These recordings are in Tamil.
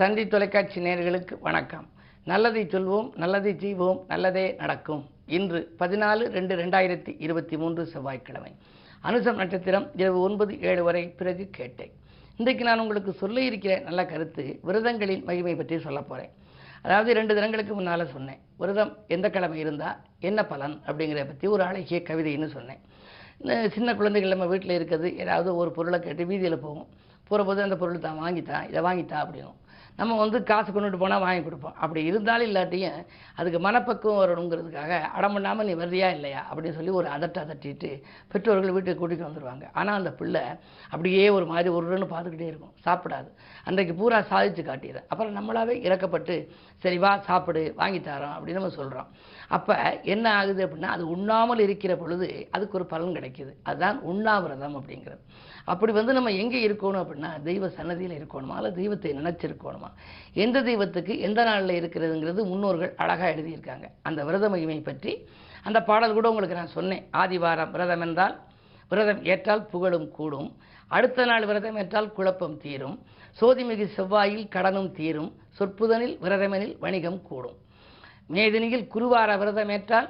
தந்தி தொலைக்காட்சி நேர்களுக்கு வணக்கம். நல்லதை சொல்வோம் நல்லதை செய்வோம் நல்லதே நடக்கும். இன்று பதினாலு ரெண்டு ரெண்டாயிரத்தி இருபத்தி மூன்று செவ்வாய்க்கிழமை. அனுசம் நட்சத்திரம் இரவு ஒன்பது ஏழு வரை பிறகு கேட்டேன். இன்றைக்கு நான் உங்களுக்கு சொல்ல இருக்கிற நல்ல கருத்து விரதங்களின் மகிமை பற்றி சொல்ல போகிறேன் அதாவது ரெண்டு தினங்களுக்கு முன்னால் சொன்னேன். விரதம் எந்த கிழமை இருந்தால் என்ன பலன் அப்படிங்கிறத பற்றி ஒரு அழகிய கவிதைன்னு சொன்னேன். இந்த சின்ன குழந்தைகள் நம்ம வீட்டில் இருக்கிறது ஏதாவது ஒரு பொருளை கேட்டு வீதியில் போகும் போகிறபோது அந்த பொருள் தான் வாங்கித்தான் இதை வாங்கித்தா அப்படின்னும். நம்ம வந்து காசு கொண்டுட்டு போனால் வாங்கி கொடுப்போம். அப்படி இருந்தாலும் இல்லாட்டியும் அதுக்கு மனப்பக்குவம் வரணுங்கிறதுக்காக அடம் பண்ணாமல் நீ வர்றியா இல்லையா அப்படின்னு சொல்லி ஒரு அதட்ட அதட்டிட்டு பெற்றோர்கள் வீட்டுக்கு கூட்டிகிட்டு வந்துடுவாங்க ஆனால் அந்த பிள்ளை அப்படியே ஒரு மாதிரி ஒருன்னு பார்த்துக்கிட்டே இருக்கும். சாப்பிடாது. அன்றைக்கு பூரா சாதிச்சு காட்டிடுறேன் அப்புறம் நம்மளாவே இறக்கப்பட்டு சரி வா சாப்பிடு வாங்கி தரோம் அப்படின்னு நம்ம சொல்கிறோம் அப்போ என்ன ஆகுது அப்படின்னா அது உண்ணாமல் இருக்கிற பொழுது அதுக்கு ஒரு பலன் கிடைக்கிது. அதுதான் உண்ணாவிரதம் அப்படிங்கிறது. அப்படி வந்து நம்ம எங்கே இருக்கணும் அப்படின்னா தெய்வ சன்னதியில் இருக்கணுமா? இல்லை தெய்வத்தை நினச்சிருக்கணுமா? எந்த தெய்வத்துக்கு எந்த நாளில் இருக்கிறதுங்கிறது முன்னோர்கள் அழகாக எழுதியிருக்காங்க. அந்த விரத மகிமை பற்றி அந்த பாடல் கூட உங்களுக்கு நான் சொன்னேன். ஆதிவாரம் விரதம் என்றால் விரதம் ஏற்றால் புகழும் கூடும். அடுத்த நாள் விரதம் ஏற்றால் குழப்பம் தீரும். சோதிமிகு செவ்வாயில் கடனும் தீரும். சொற்புதனில் விரதமெனில் வணிகம் கூடும். மேதினியில் குருவார விரதம் ஏற்றால்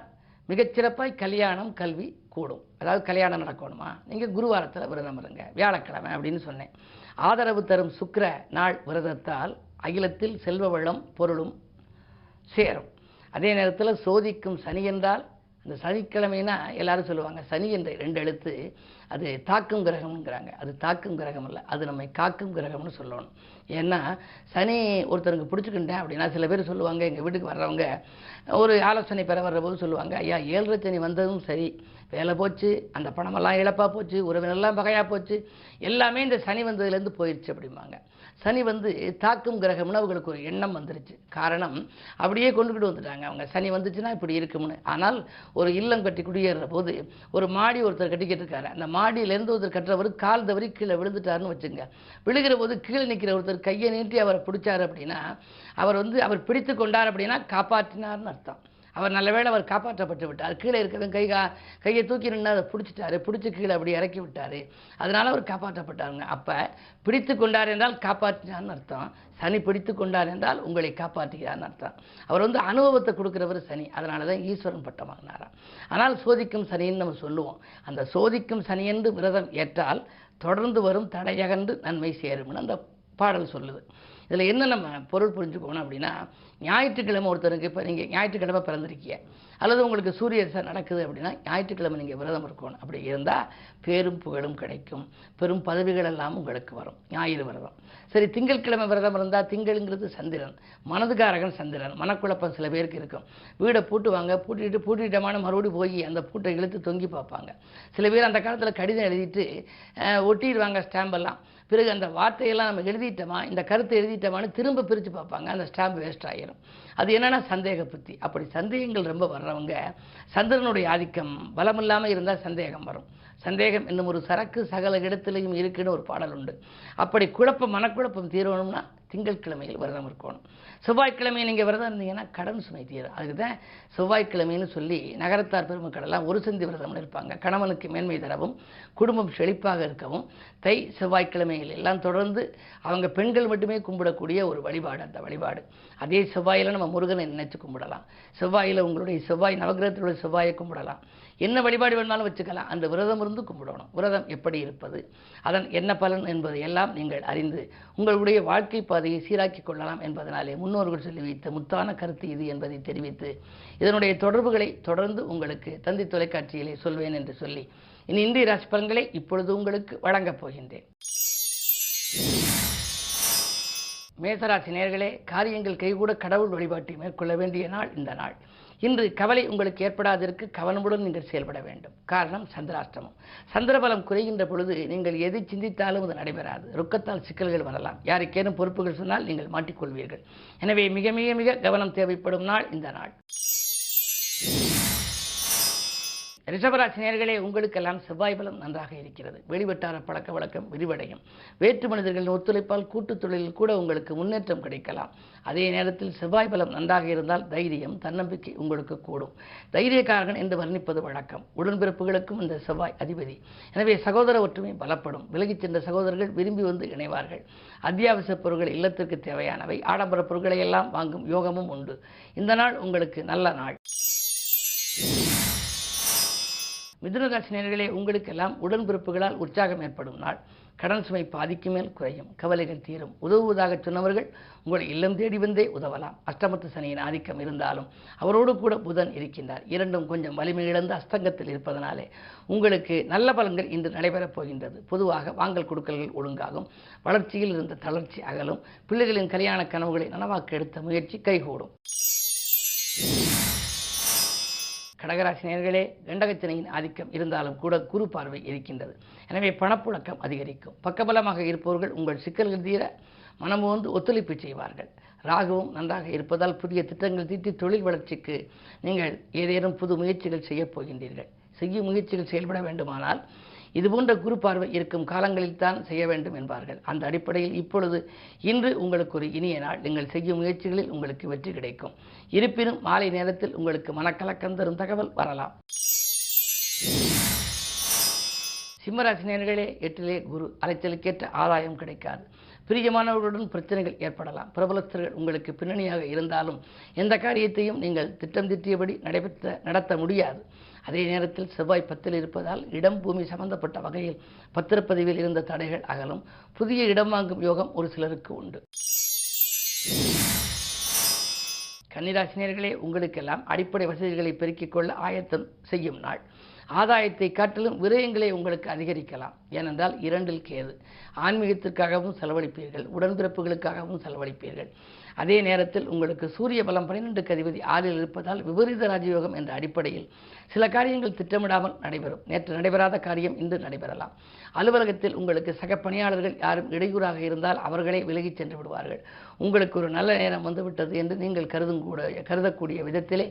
மிகச்சிறப்பாய் கல்யாணம் கல்வி கூடும். அதாவது கல்யாணம் நடக்கணுமா? நீங்கள் குருவாரத்தில் விரதம் இருங்க. வியாழக்கிழமை அப்படின்னு சொன்னேன். ஆதரவு தரும் சுக்கர நாள் விரதத்தால் அகிலத்தில் செல்வ வளம் பொருளும் சேரும். அதே நேரத்தில் சோதிக்கும் சனி என்றால் இந்த சனிக்கிழமைனா எல்லாரும் சொல்லுவாங்க சனி என்ற ரெண்டு எழுத்து அது தாக்கும் கிரகம்ங்கிறாங்க. அது தாக்கும் கிரகம் இல்லை அது நம்மை காக்கும் கிரகம்னு சொல்லணும். ஏன்னா சனி ஒருத்தருக்கு பிடிச்சிக்கிட்டேன் அப்படின்னா சில பேர் சொல்லுவாங்க எங்கள் வீட்டுக்கு வர்றவங்க ஒரு ஆலோசனை பெற வர்ற போது சொல்லுவாங்க ஐயா ஏழரை சனி வந்ததும் சரி. வேலை போச்சு அந்த பணமெல்லாம் இழப்பாக போச்சு உறவினெல்லாம் பகையாக போச்சு. எல்லாமே இந்த சனி வந்ததுலேருந்து போயிடுச்சு அப்படிம்பாங்க. சனி வந்து தாக்கும் கிரகம்னு அவங்களுக்கு ஒரு எண்ணம் வந்துருச்சு. காரணம் அப்படியே கொண்டுக்கிட்டு வந்துட்டாங்க. அவங்க சனி வந்துச்சுன்னா இப்படி இருக்கும்னு. ஆனால் ஒரு இல்லம் கட்டி குடியேறுற போது ஒரு மாடி ஒருத்தர் கட்டிக்கிட்டு இருக்காரு அந்த மாடியிலேருந்து ஒருத்தர் கட்டுறவர் கால் தவறி கீழே விழுந்துட்டாருன்னு வச்சுங்க. விழுகிற போது கீழே நிற்கிற ஒருத்தர் கையை நீட்டி அவரை பிடிச்சார் அப்படின்னா அவர் வந்து அவர் பிடித்து கொண்டார் அப்படின்னா காப்பாற்றினார்னு அர்த்தம். அவர் நல்ல வேளை அவர் காப்பாற்றப்பட்டு விட்டார். கீழே இருக்கிறவங்க கை கா கையை தூக்கி நின்று அதை பிடிச்சிட்டாரு. பிடிச்சி கீழே அப்படி இறக்கி விட்டார். அதனால் அவர் காப்பாற்றப்பட்டாருங்க. அப்போ பிடித்து கொண்டார் என்றால் காப்பாற்றினார்னு அர்த்தம். சனி பிடித்து கொண்டார் என்றால் உங்களை காப்பாற்றுகிறார்னு அர்த்தம். அவர் வந்து அனுபவத்தை கொடுக்குறவர் சனி. அதனால தான் ஈஸ்வரன் பட்டம் ஆனால் சோதிக்கும் சனின்னு நம்ம சொல்லுவோம். அந்த சோதிக்கும் சனி என்று விரதம் ஏற்றால் தொடர்ந்து வரும் தடையகன்று நன்மை சேரும்னு அந்த பாடல் சொல்லுது. இதில் என்ன நம்ம பொருள் புரிஞ்சுக்கணும் அப்படின்னா ஞாயிற்றுக்கிழமை ஒருத்தருக்கு இப்போ நீங்கள் ஞாயிற்றுக்கிழமை பிறந்திருக்கீங்க அல்லது உங்களுக்கு சூரிய தசை நடக்குது அப்படின்னா ஞாயிற்றுக்கிழமை நீங்கள் விரதம் இருக்கணும். அப்படி இருந்தால் பேரும் புகழும் கிடைக்கும். பெரும் பதவிகள் எல்லாம் உங்களுக்கு வரும். ஞாயிறு விரதம். சரி திங்கட்கிழமை விரதம் இருந்தால் திங்கள்ங்கிறது சந்திரன் மனதுக்காரகன் சந்திரன் மனக்குழப்பம் சில பேருக்கு இருக்கும். வீடை பூட்டுவாங்க பூட்டிட்டு பூட்டிட்டமான மறுபடியும் போய் அந்த பூட்டை இழுத்து தொங்கி பார்ப்பாங்க. சில பேர் அந்த காலத்தில் கடிதம் எழுதிட்டு ஒட்டிடுவாங்க ஸ்டாம்பெல்லாம் பிறகு அந்த வார்த்தையெல்லாம் நம்ம எழுதிட்டோமா இந்த கருத்தை எழுதிட்டோமான்னு திரும்ப பிரித்து பார்ப்பாங்க. அந்த ஸ்டாம்ப் வேஸ்ட் ஆகிரும் அது என்னென்னா சந்தேக புத்தி. அப்படி சந்தேகங்கள் ரொம்ப வர்றவங்க சந்திரனுடைய ஆதிக்கம் பலமில்லாமல் இருந்தால் சந்தேகம் வரும். சந்தேகம் என்னும் ஒரு சரக்கு சகல இடத்துலையும் இருக்குன்னு ஒரு பாடல் உண்டு. அப்படி குழப்பம் மனக்குழப்பம் தீரணும்னா திங்கட்கிழமையில் விரதம் இருக்கணும். செவ்வாய்க்கிழமை நீங்கள் விரதம் இருந்தீங்கன்னா கடன் சுமை தீரும். அதுக்கு தான் செவ்வாய்க்கிழமைன்னு சொல்லி நகரத்தார் பெருமக்களெல்லாம் ஒரு சந்தி விரதம்னு இருப்பாங்க. கணவனுக்கு மேன்மை தரவும் குடும்பம் செழிப்பாக இருக்கவும் தை செவ்வாய்க்கிழமைகள் எல்லாம் தொடர்ந்து அவங்க பெண்கள் மட்டுமே கும்பிடக்கூடிய ஒரு வழிபாடு அந்த வழிபாடு. அதே செவ்வாயில் நம்ம முருகனை நினைச்சு கும்பிடலாம். செவ்வாயில் உங்களுடைய செவ்வாய் நவகிரகத்திலுள்ள செவ்வாயை கும்பிடலாம். என்ன வழிபாடு வேணாலும் வச்சுக்கலாம். அந்த விரதம் இருந்து கும்பிடணும். விரதம் எப்படி இருப்பது? அதன் என்ன பலன் என்பதை எல்லாம் நீங்கள் அறிந்து உங்களுடைய வாழ்க்கை பாதையை சீராக்கிக் கொள்ளலாம் என்பதனாலே முன்னோர்கள் சொல்லி வைத்த முத்தான கருத்து இது என்பதை தெரிவித்து இதனுடைய தொடர்புகளை தொடர்ந்து உங்களுக்கு தந்தி தொலைக்காட்சியிலே சொல்வேன் என்று சொல்லி இனி இந்திய ராசி பலன்களை இப்பொழுது உங்களுக்கு வழங்கப் போகின்றேன். மேசராசி நேர்களே காரியங்கள் கைகூட கடவுள் வழிபாட்டை மேற்கொள்ள வேண்டிய நாள் இந்த நாள். இன்று கவலை உங்களுக்கு ஏற்படாதிருக்கு கவனமுடன் நீங்கள் செயல்பட வேண்டும். காரணம் சந்திராஷ்டமம். சந்திரபலம் குறைகின்ற பொழுது நீங்கள் எதை சிந்தித்தாலும் அது நடைபெறாது. ரொக்கத்தால் சிக்கல்கள் வரலாம். யாருக்கேனும் பொறுப்புகள் சொன்னால் நீங்கள் மாட்டிக்கொள்வீர்கள். எனவே மிக மிக மிக கவனம் தேவைப்படும் நாள் இந்த நாள். ரிஷபராசி நேர்களே உங்களுக்கெல்லாம் செவ்வாய் பலம் நன்றாக இருக்கிறது. வெளிவட்டார பழக்க வழக்கம் விரிவடையும். வேற்று மனிதர்களின் ஒத்துழைப்பால் கூட்டுத் தொழிலில் கூட உங்களுக்கு முன்னேற்றம் கிடைக்கலாம். அதே நேரத்தில் செவ்வாய் பலம் நன்றாக இருந்தால் தைரியம் தன்னம்பிக்கை உங்களுக்கு கூடும். தைரியக்காரகன் என்று வர்ணிப்பது வழக்கம். உடன்பிறப்புகளுக்கும் இந்த செவ்வாய் அதிபதி. எனவே சகோதர ஒற்றுமை பலப்படும். விலகிச் சென்ற சகோதரர்கள் விரும்பி வந்து இணைவார்கள். அத்தியாவசிய பொருட்கள் இல்லத்திற்கு தேவையானவை. ஆடம்பர பொருட்களை எல்லாம் வாங்கும் யோகமும் உண்டு. இந்த நாள் உங்களுக்கு நல்ல நாள். மிதுனராசி நேர்களே உங்களுக்கெல்லாம் உடன்பிறப்புகளால் உற்சாகம் ஏற்படும் நாள். கடன் சுமை பாதிக்கு மேல் குறையும். கவலைகள் தீரும். உதவுவதாக சொன்னவர்கள் உங்களை இல்லம் தேடி வந்தே உதவலாம். அஷ்டமத்து சனியின் ஆதிக்கம் இருந்தாலும் அவரோடு கூட புதன் இருக்கின்றார். இரண்டும் கொஞ்சம் வலிமை இழந்து அஸ்தங்கத்தில் இருப்பதனாலே உங்களுக்கு நல்ல பலன்கள் இன்று நடைபெறப் போகின்றது. பொதுவாக வாங்கல் கொடுக்கல்கள் ஒழுங்காகும். வளர்ச்சியில் இருந்த தளர்ச்சி அகலும். பிள்ளைகளின் கல்யாண கனவுகளை நனவாக்க எடுத்த முயற்சி கைகூடும். கடகராசி நேர்களே கண்டகத்தினையின் ஆதிக்கம் இருந்தாலும் கூட குறு பார்வை இருக்கின்றது. எனவே பணப்புழக்கம் அதிகரிக்கும். பக்கபலமாக இருப்பவர்கள் உங்கள் சிக்கல்கள் தீர மனமுவந்து ஒத்துழைப்பு செய்வார்கள். ராகுவும் நன்றாக இருப்பதால் புதிய திட்டங்கள் தீட்டி தொழில் வளர்ச்சிக்கு நீங்கள் ஏதேனும் புது முயற்சிகள் செய்யப் போகின்றீர்கள். செய்யும் முயற்சிகள் செயல்பட வேண்டுமானால் இதுபோன்ற குரு பார்வை இருக்கும் காலங்களில் தான் செய்ய வேண்டும் என்பார்கள். அந்த அடிப்படையில் இப்பொழுது இன்று உங்களுக்கு ஒரு இனிய நாள். நீங்கள் செய்யும் முயற்சிகளில் உங்களுக்கு வெற்றி கிடைக்கும். இருப்பினும் மாலை நேரத்தில் உங்களுக்கு மனக்கலக்கம் தரும் தகவல் வரலாம். சிம்மராசினியர்களே எட்டிலே குரு அலைச்சலுக்கேற்ற ஆதாயம் கிடைக்காது. பிரியமானவர்களுடன் பிரச்சனைகள் ஏற்படலாம். பிரபலஸ்தர்கள் உங்களுக்கு பின்னணியாக இருந்தாலும் எந்த காரியத்தையும் நீங்கள் திட்டம் திட்டியபடி நடைபெற்ற நடத்த முடியாது. அதே நேரத்தில் செவ்வாய் பத்தில் இருப்பதால் இடம் பூமி சம்பந்தப்பட்ட வகையில் பத்திரப்பதிவில் இருந்த தடைகள் அகலும். புதிய இடம் வாங்கும் யோகம் ஒரு சிலருக்கு உண்டு. கன்னிராசினியர்களே உங்களுக்கெல்லாம் அடிப்படை வசதிகளை பெருக்கிக் கொள்ள ஆயத்தம் செய்யும் நாள். ஆதாயத்தை காட்டிலும் விரயங்களை உங்களுக்கு அதிகரிக்கலாம். ஏனென்றால் இரண்டில் கேது. ஆன்மீகத்திற்காகவும் செலவழிப்பீர்கள். உடன்பிறப்புகளுக்காகவும் செலவழிப்பீர்கள். அதே நேரத்தில் உங்களுக்கு சூரிய பலம் பன்னிரெண்டுக்கு அதிபதி ஆறில் இருப்பதால் விபரீத ராஜயோகம் என்ற அடிப்படையில் சில காரியங்கள் திட்டமிடாமல் நடைபெறும். நேற்று நடைபெறாத காரியம் இன்று நடைபெறலாம். அலுவலகத்தில் உங்களுக்கு சக பணியாளர்கள் யாரும் இடையூறாக இருந்தால் அவர்களே விலகிச் சென்று விடுவார்கள். உங்களுக்கு ஒரு நல்ல நேரம் வந்துவிட்டது என்று நீங்கள் கருதும் கூட கருதக்கூடிய விதத்திலே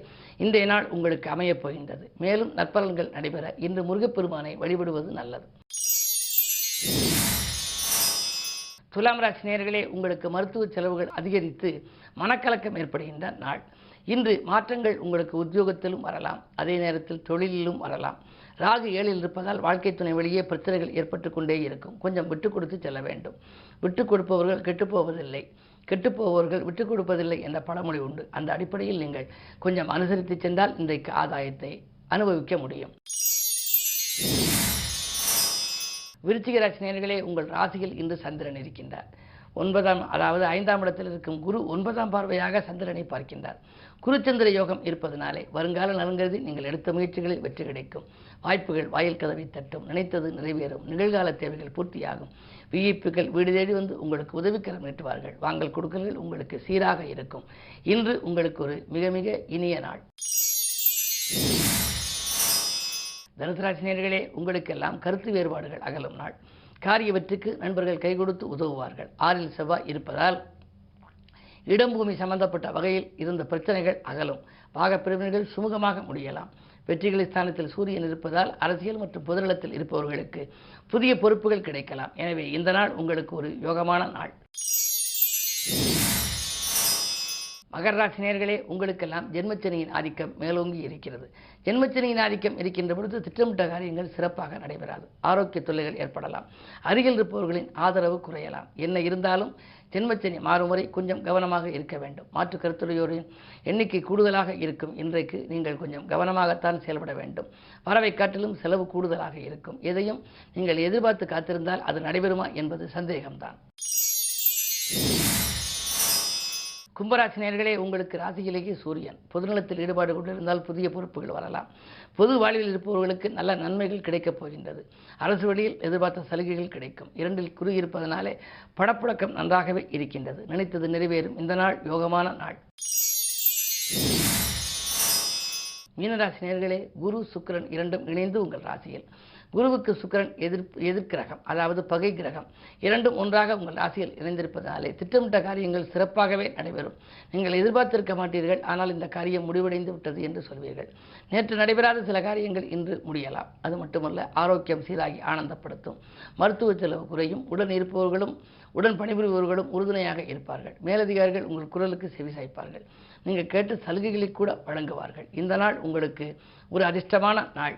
இன்றைய நாள் உங்களுக்கு அமையப் போகின்றது. மேலும் நற்பலன்கள் நடைபெற இன்று முருகப்பெருமானை வழிபடுவது நல்லது. துலாம் ராசி நேர்களே உங்களுக்கு மருத்துவ செலவுகள் அதிகரித்து மனக்கலக்கம் ஏற்படுகின்ற நாள். இன்று மாற்றங்கள் உங்களுக்கு உத்தியோகத்திலும் வரலாம். அதே நேரத்தில் தொழிலிலும் வரலாம். ராகு ஏழில் இருப்பதால் வாழ்க்கை துணை வழியே பிரச்சனைகள் ஏற்பட்டு கொண்டே இருக்கும். கொஞ்சம் விட்டு கொடுத்து செல்ல வேண்டும். விட்டு கொடுப்பவர்கள் கெட்டுப்போவதில்லை கெட்டுப்போவர்கள் விட்டுக் கொடுப்பதில்லை என்ற பழமொழி உண்டு. அந்த அடிப்படையில் நீங்கள் கொஞ்சம் அனுசரித்து சென்றால் இன்றைக்கு ஆதாயத்தை அனுபவிக்க முடியும். விருச்சிக ராசி உங்கள் ராசியில் இன்று சந்திரன் இருக்கின்றார். ஒன்பதாம் அதாவது ஐந்தாம் இடத்தில் இருக்கும் குரு ஒன்பதாம் பார்வையாக சந்திரனை பார்க்கின்றார். குருச்சந்திர யோகம் இருப்பதனாலே வருங்கால நலங்கிறது நீங்கள் எடுத்த முயற்சிகளில் வெற்றி கிடைக்கும். வாய்ப்புகள் வாயில் கதவை தட்டும் நினைத்தது நிறைவேறும் நிகழ்கால தேவைகள் பூர்த்தியாகும். விஐப்புகள் வீடு தேடி வந்து உங்களுக்கு உதவிக்கரம் நீட்டுவார்கள். வாங்கல் கொடுக்கல்கள் உங்களுக்கு சீராக இருக்கும். இன்று உங்களுக்கு ஒரு மிக மிக இனிய நாள். தனுசராசினியர்களே உங்களுக்கெல்லாம் கருத்து வேறுபாடுகள் அகலும் நாள். காரியவற்றுக்கு நண்பர்கள் கை கொடுத்து உதவுவார்கள். ஆறில் செவ்வாய் இருப்பதால் இடம்பூமி சம்பந்தப்பட்ட வகையில் இருந்த பிரச்சனைகள் அகலும். பாகப்பிரிவினர்கள் சுமூகமாக முடியலாம். வெற்றிகளை ஸ்தானத்தில் சூரியன் இருப்பதால் அரசியல் மற்றும் பொதுநலத்தில் இருப்பவர்களுக்கு புதிய பொறுப்புகள் கிடைக்கலாம். எனவே இந்த நாள் உங்களுக்கு ஒரு யோகமான நாள். மகர ராசி நேர்களே உங்களுக்கெல்லாம் ஜென்மச்சனியின் ஆதிக்கம் மேலோங்கி இருக்கிறது. ஜென்மச்சனியின் ஆதிக்கம் இருக்கின்ற பொழுது திட்டமிட்ட காரியங்கள் சிறப்பாக நடைபெறாது. ஆரோக்கிய தொல்லைகள் ஏற்படலாம். அருகில் இருப்பவர்களின் ஆதரவு குறையலாம். என்ன இருந்தாலும் ஜென்மச்சனி மாறும் வரை கொஞ்சம் கவனமாக இருக்க வேண்டும். மாற்று கருத்துடையோரின் எண்ணிக்கை கூடுதலாக இருக்கும். இன்றைக்கு நீங்கள் கொஞ்சம் கவனமாகத்தான் செயல்பட வேண்டும். வரவை காட்டிலும் செலவு கூடுதலாக இருக்கும். எதையும் நீங்கள் எதிர்பார்த்து காத்திருந்தால் அது நடைபெறுமா என்பது சந்தேகம்தான். கும்பராசினியர்களே உங்களுக்கு ராசியிலேயே சூரியன். பொதுநலத்தில் ஈடுபாடு கொண்டிருந்தால் புதிய பொறுப்புகள் வரலாம். பொது வாழ்வில் இருப்பவர்களுக்கு நல்ல நன்மைகள் கிடைக்கப் போகின்றது. அரசு வழியில் எதிர்பார்த்த சலுகைகள் கிடைக்கும். இரண்டில் குறி இருப்பதனாலே படப்புழக்கம் நன்றாகவே இருக்கின்றது. நினைத்தது நிறைவேறும். இந்த நாள் யோகமான நாள். மீனராசி நேர்களே குரு சுக்கிரன் இரண்டும் இணைந்து உங்கள் ராசியில். குருவுக்கு சுக்கரன் எதிர்ப்பு எதிர்க்கிரகம் அதாவது பகை கிரகம். இரண்டும் ஒன்றாக உங்கள் ராசியில் இணைந்திருப்பதாலே திட்டமிட்ட காரியங்கள் சிறப்பாகவே நடைபெறும். நீங்கள் எதிர்பார்த்திருக்க மாட்டீர்கள் ஆனால் இந்த காரியம் முடிவடைந்து விட்டது என்று சொல்வீர்கள். நேற்று நடைபெறாத சில காரியங்கள் இன்று முடியலாம். அது மட்டுமல்ல ஆரோக்கியம் சீராகி ஆனந்தப்படுத்தும். மருத்துவ செலவு குறையும் உடன் இருப்பவர்களும் உடன் பணிபுரிபவர்களும் உறுதுணையாக இருப்பார்கள். மேலதிகாரிகள் உங்கள் குரலுக்கு செவிசாய்ப்பார்கள் நீங்கள் கேட்டு சலுகைகளை கூட வழங்குவார்கள். இந்த நாள் உங்களுக்கு ஒரு அதிர்ஷ்டமான நாள்.